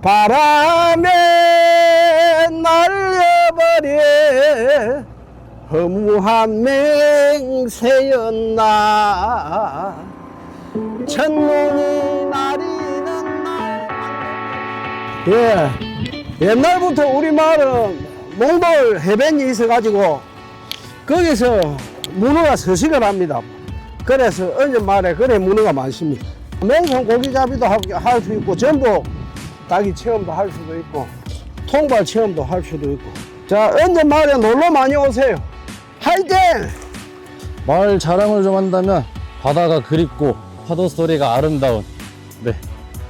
바람에 날려버려 허무한 맹세였나 첫눈이 나리는 날 예, 옛날부터 우리 마을은 몽돌 해변이 있어가지고 거기서 문어가 서식을 합니다. 그래서 언제 말에 그래 문어가 많습니다. 맹성 고기잡이도 할 수 있고 전복 닭이 체험도 할 수도 있고 통발 체험도 할 수도 있고 자 언제 말에 놀러 많이 오세요. 화이팅! 마을 자랑을 좀 한다면 바다가 그립고 파도 소리가 아름다운 네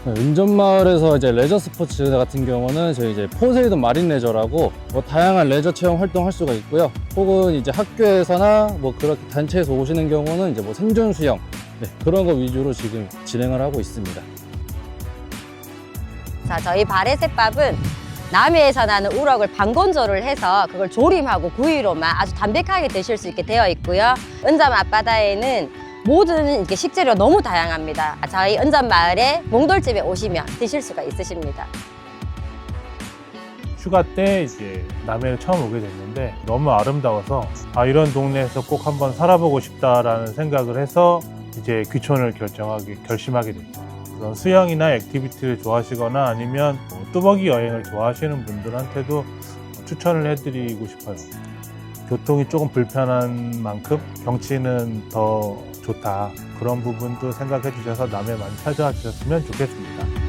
은전 마을에서 이제 레저 스포츠 같은 경우는 저희 이제 포세이돈 마린 레저라고 뭐 다양한 레저 체험 활동할 수가 있고요. 혹은 이제 학교에서나 뭐 그렇게 단체에서 오시는 경우는 이제 뭐 생존 수영 네, 그런 거 위주로 지금 진행을 하고 있습니다. 자, 저희 바레셋밥은 남해에서 나는 우럭을 방건조를 해서 그걸 조림하고 구이로만 아주 담백하게 드실 수 있게 되어 있고요. 은잠 앞바다에는 모든 이렇게 식재료 너무 다양합니다. 저희 은잠 마을에 몽돌집에 오시면 드실 수가 있으십니다. 휴가 때 이제 남해를 처음 오게 됐는데 너무 아름다워서 아 이런 동네에서 꼭 한번 살아보고 싶다라는 생각을 해서 이제 귀촌을 결정하게 결심하게 됐죠. 그런 수영이나 액티비티를 좋아하시거나 아니면 뭐 뚜벅이 여행을 좋아하시는 분들한테도 추천을 해드리고 싶어요. 교통이 조금 불편한 만큼 경치는 더 좋다. 그런 부분도 생각해 주셔서 남해 많이 찾아와 주셨으면 좋겠습니다.